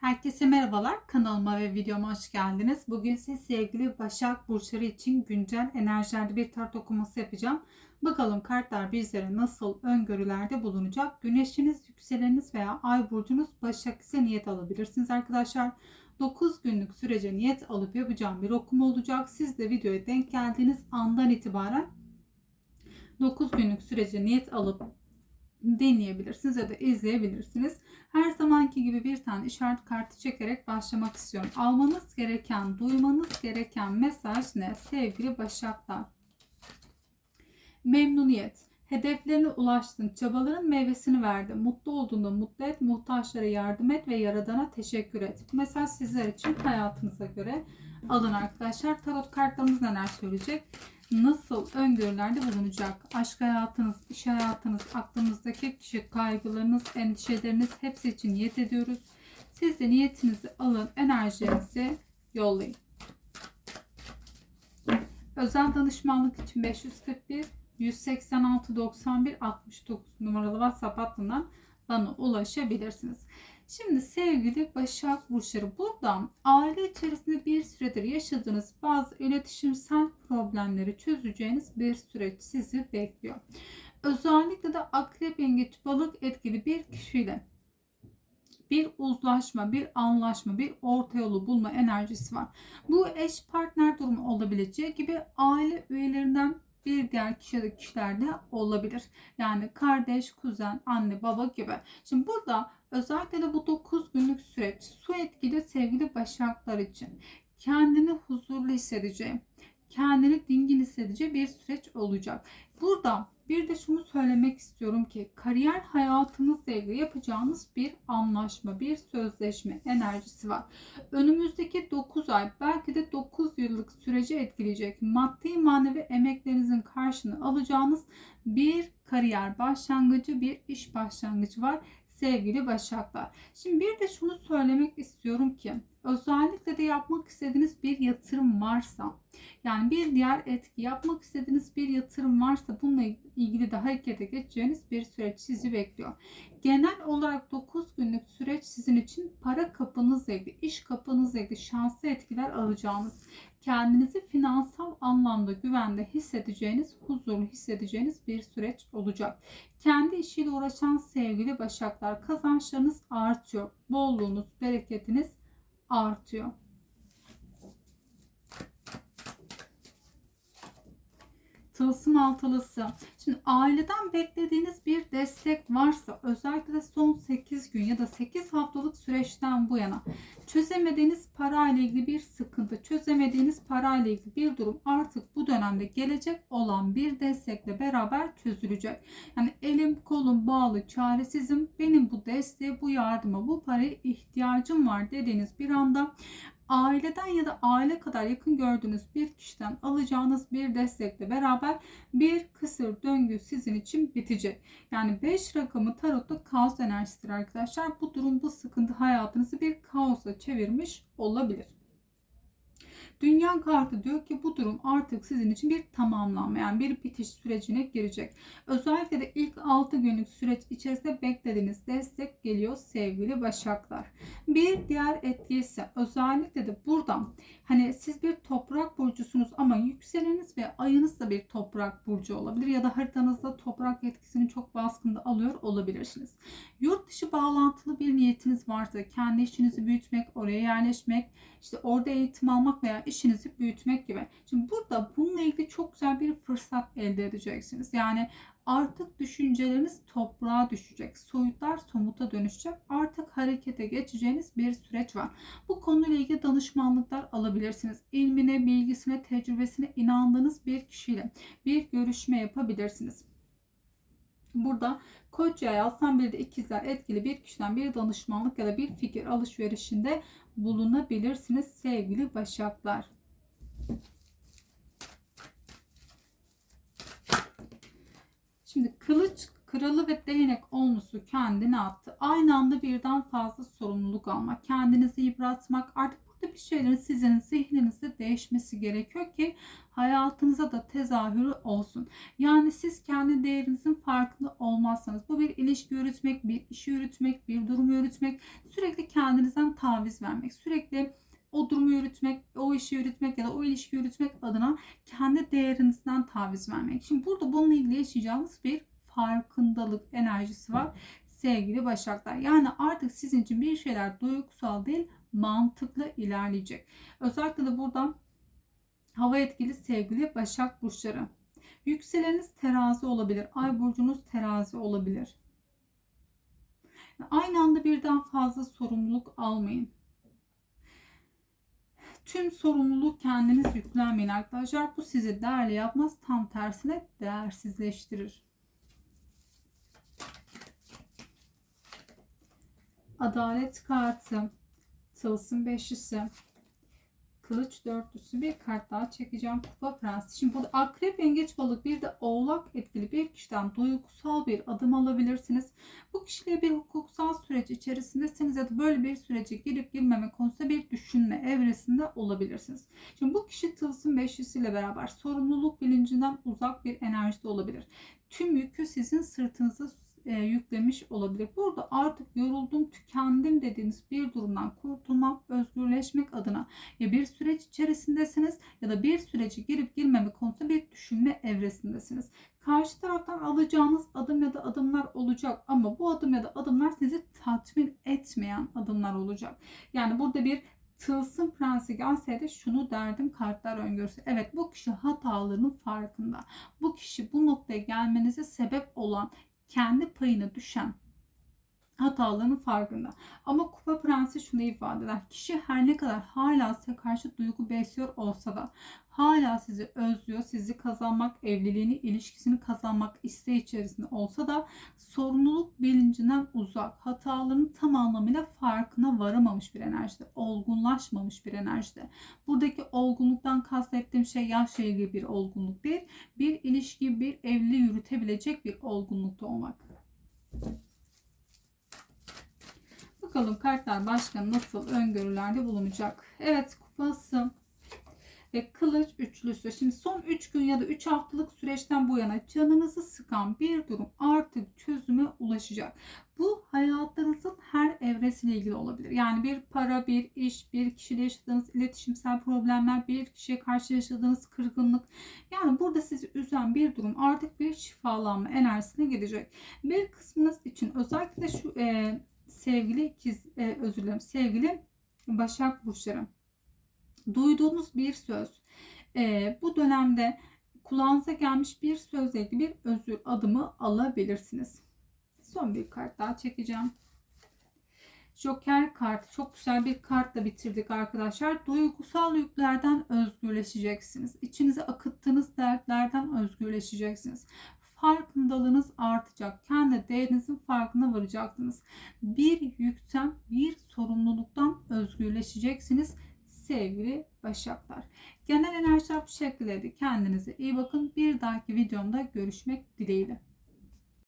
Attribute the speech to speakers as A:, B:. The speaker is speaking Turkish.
A: Herkese merhabalar. Kanalıma ve videoma hoş geldiniz. Bugün size sevgili Başak Burçları için güncel enerjilerde bir tart okuması yapacağım. Bakalım kartlar bizlere nasıl öngörülerde bulunacak. Güneşiniz, yükseleniniz veya ay burcunuz Başak ise niyet alabilirsiniz arkadaşlar. 9 günlük sürece niyet alıp yapacağım bir okuma olacak. Siz de videoya denk geldiğiniz andan itibaren 9 günlük sürece niyet alıp deneyebilirsiniz ya da izleyebilirsiniz. Her zamanki gibi bir tane işaret kartı çekerek başlamak istiyorum. Almanız gereken, duymanız gereken mesaj ne? Sevgili Başaklar. Memnuniyet. Hedeflerine ulaştın, çabaların meyvesini verdi. Mutlu olduğunda mutlu et, muhtaçlara yardım et ve Yaradan'a teşekkür et. Mesaj sizler için hayatınıza göre alın arkadaşlar. Tarot kartlarımız neler söyleyecek? Nasıl öngörülerde bulunacak? Aşk hayatınız, iş hayatınız, aklınızdaki kişi, kaygılarınız, endişeleriniz hepsi için niyet ediyoruz. Siz de niyetinizi alın, enerjinizi yollayın. Özel danışmanlık için 541 186 91 69 numaralı WhatsApp hattından bana ulaşabilirsiniz. Şimdi sevgili Başak Burçları buradan aile içerisinde bir süredir yaşadığınız bazı iletişimsel problemleri çözeceğiniz bir süreç sizi bekliyor. Özellikle de akrep yengeç balık etkili bir kişiyle bir uzlaşma, bir anlaşma, bir orta yolu bulma enerjisi var. Bu eş partner durumu olabileceği gibi aile üyelerinden bir diğer kişi de kişilerde olabilir. Yani kardeş, kuzen, anne, baba gibi. Şimdi burada özellikle de bu 9 günlük süreç su etkili sevgili başaklar için kendini huzurlu hissedeceği, kendini dingin hissedeceği bir süreç olacak. Burada bir de şunu söylemek istiyorum ki kariyer hayatınızla ilgili yapacağınız bir anlaşma, bir sözleşme enerjisi var. Önümüzdeki 9 ay belki de 9 yıllık süreci etkileyecek maddi manevi emeklerinizin karşını alacağınız bir kariyer başlangıcı, bir iş başlangıcı var sevgili Başaklar. Şimdi bir de şunu söylemek istiyorum ki özellikle de yapmak istediğiniz bir yatırım varsa yani bir diğer etki yapmak istediğiniz bir yatırım varsa bununla ilgili de harekete geçeceğiniz bir süreç sizi bekliyor. Genel olarak 9 günlük süreç sizin için para kapınızla ilgili, iş kapınızla ilgili şanslı etkiler alacağınız, kendinizi finansal anlamda güvende hissedeceğiniz, huzurlu hissedeceğiniz bir süreç olacak. Kendi işiyle uğraşan sevgili başaklar kazançlarınız artıyor. Bolluğunuz, bereketiniz artıyor. Tılsım altılısı. Şimdi aileden beklediğiniz bir destek varsa özellikle son 8 gün ya da 8 haftalık süreçten bu yana çözemediğiniz parayla ilgili bir sıkıntı, çözemediğiniz parayla ilgili bir durum artık bu dönemde gelecek olan bir destekle beraber çözülecek. Yani elim kolum bağlı, çaresizim. Benim bu desteğe, bu yardıma, bu paraya ihtiyacım var dediğiniz bir anda aileden ya da aile kadar yakın gördüğünüz bir kişiden alacağınız bir destekle beraber bir kısır döngü sizin için bitecek. Yani 5 rakamı tarotta kaos enerjisidir arkadaşlar. Bu durum bu sıkıntı hayatınızı bir kaosa çevirmiş olabilir. Dünya kartı diyor ki bu durum artık sizin için bir tamamlanma yani bir bitiş sürecine girecek. Özellikle de ilk 6 günlük süreç içerisinde beklediğiniz destek geliyor sevgili başaklar. Bir diğer etki ise özellikle de buradan hani siz bir toprak burcusunuz ama yükseleniniz ve ayınız da bir toprak burcu olabilir ya da haritanızda toprak etkisini çok baskında alıyor olabilirsiniz. Yurt dışı bağlantılı bir niyetiniz varsa kendi işinizi büyütmek, oraya yerleşmek, işte orada eğitim almak veya işinizi büyütmek gibi. Şimdi burada bununla ilgili çok güzel bir fırsat elde edeceksiniz. Yani artık düşünceleriniz toprağa düşecek. Soyutlar somuta dönüşecek. Artık harekete geçeceğiniz bir süreç var. Bu konuyla ilgili danışmanlıklar alabilirsiniz. İlmine, bilgisine, tecrübesine inandığınız bir kişiyle bir görüşme yapabilirsiniz. Burada koç yay aslan bir de ikizler etkili bir kişiden bir danışmanlık ya da bir fikir alışverişinde bulunabilirsiniz sevgili başaklar. Şimdi kılıç kralı ve değnek onlusu kendine attı. Aynı anda birden fazla sorumluluk almak, kendinizi yıpratmak, artık Burada bir şeylerin sizin zihninizde değişmesi gerekiyor ki hayatınıza da tezahürü olsun. Yani siz kendi değerinizin farkında olmazsanız bu bir ilişki yürütmek, bir işi yürütmek, bir durumu yürütmek, sürekli kendinizden taviz vermek, sürekli o durumu yürütmek, o işi yürütmek ya da o ilişki yürütmek adına kendi değerinizden taviz vermek. Şimdi burada bununla ilgili yaşayacağımız bir farkındalık enerjisi var sevgili Başaklar. Yani artık sizin için bir şeyler duygusal değil mantıklı ilerleyecek. Özellikle de buradan hava etkili sevgili Başak Burçları. Yükseleniniz terazi olabilir. Ay burcunuz terazi olabilir. Aynı anda birden fazla sorumluluk almayın. Tüm sorumluluğu kendiniz yüklenmeyin arkadaşlar. Bu sizi değerli yapmaz. Tam tersine değersizleştirir. Adalet kartı, tılsım beşlisi, kılıç dörtlüsü bir kart daha çekeceğim. Kupa prensi. Şimdi burada akrep, yengeç, balık bir de oğlak etkili bir kişiden duygusal bir adım alabilirsiniz. Bu kişiyle bir hukuksal süreç içerisindesiniz ya da böyle bir sürece girip girmeme konusunda bir düşünme evresinde olabilirsiniz. Şimdi bu kişi tılsım beşlisiyle beraber sorumluluk bilincinden uzak bir enerjide olabilir. Tüm yükü sizin sırtınıza e, yüklemiş olabilir. Burada artık yoruldum, tükendim dediğiniz bir durumdan kurtulmak, özgürleşmek adına ya bir süreç içerisindesiniz ya da bir süreci girip girmeme konusunda bir düşünme evresindesiniz. Karşı taraftan alacağınız adım ya da adımlar olacak ama bu adım ya da adımlar sizi tatmin etmeyen adımlar olacak. Yani burada bir Tılsım prensi gelseydi şunu derdim kartlar öngörüsü. Evet bu kişi hatalarının farkında. Bu kişi bu noktaya gelmenize sebep olan kendi payına düşen hatalarının farkında. Ama kupa prensi şunu ifade eder. Kişi her ne kadar hala size karşı duygu besliyor olsa da hala sizi özlüyor, sizi kazanmak, evliliğini, ilişkisini kazanmak isteği içerisinde olsa da sorumluluk bilincinden uzak, hatalarının tam anlamıyla farkına varamamış bir enerjide, olgunlaşmamış bir enerjide. Buradaki olgunluktan kastettiğim şey yaşla ilgili bir olgunluk değil, bir ilişki, bir evli yürütebilecek bir olgunlukta olmak. Bakalım kartlar başka nasıl öngörülerde bulunacak. Evet kupası ve kılıç üçlüsü. Şimdi son 3 gün ya da 3 haftalık süreçten bu yana canınızı sıkan bir durum artık çözüme ulaşacak. Bu hayatınızın her evresiyle ilgili olabilir. Yani bir para, bir iş, bir kişiyle yaşadığınız iletişimsel problemler, bir kişiye karşı yaşadığınız kırgınlık. Yani burada sizi üzen bir durum artık bir şifalanma enerjisine gidecek. Bir kısmınız için özellikle şu e, sevgili ikiz, e, özür dilerim, sevgili Başak Burçları. Duyduğunuz bir söz. E, bu dönemde kulağınıza gelmiş bir sözle ilgili bir özür adımı alabilirsiniz. Son bir kart daha çekeceğim. Joker kartı çok güzel bir kartla bitirdik arkadaşlar. Duygusal yüklerden özgürleşeceksiniz. İçinize akıttığınız dertlerden özgürleşeceksiniz farkındalığınız artacak. Kendi değerinizin farkına varacaksınız. Bir yükten, bir sorumluluktan özgürleşeceksiniz sevgili Başaklar. Genel enerjiler bu şekildeydi. Kendinize iyi bakın. Bir dahaki videomda görüşmek dileğiyle.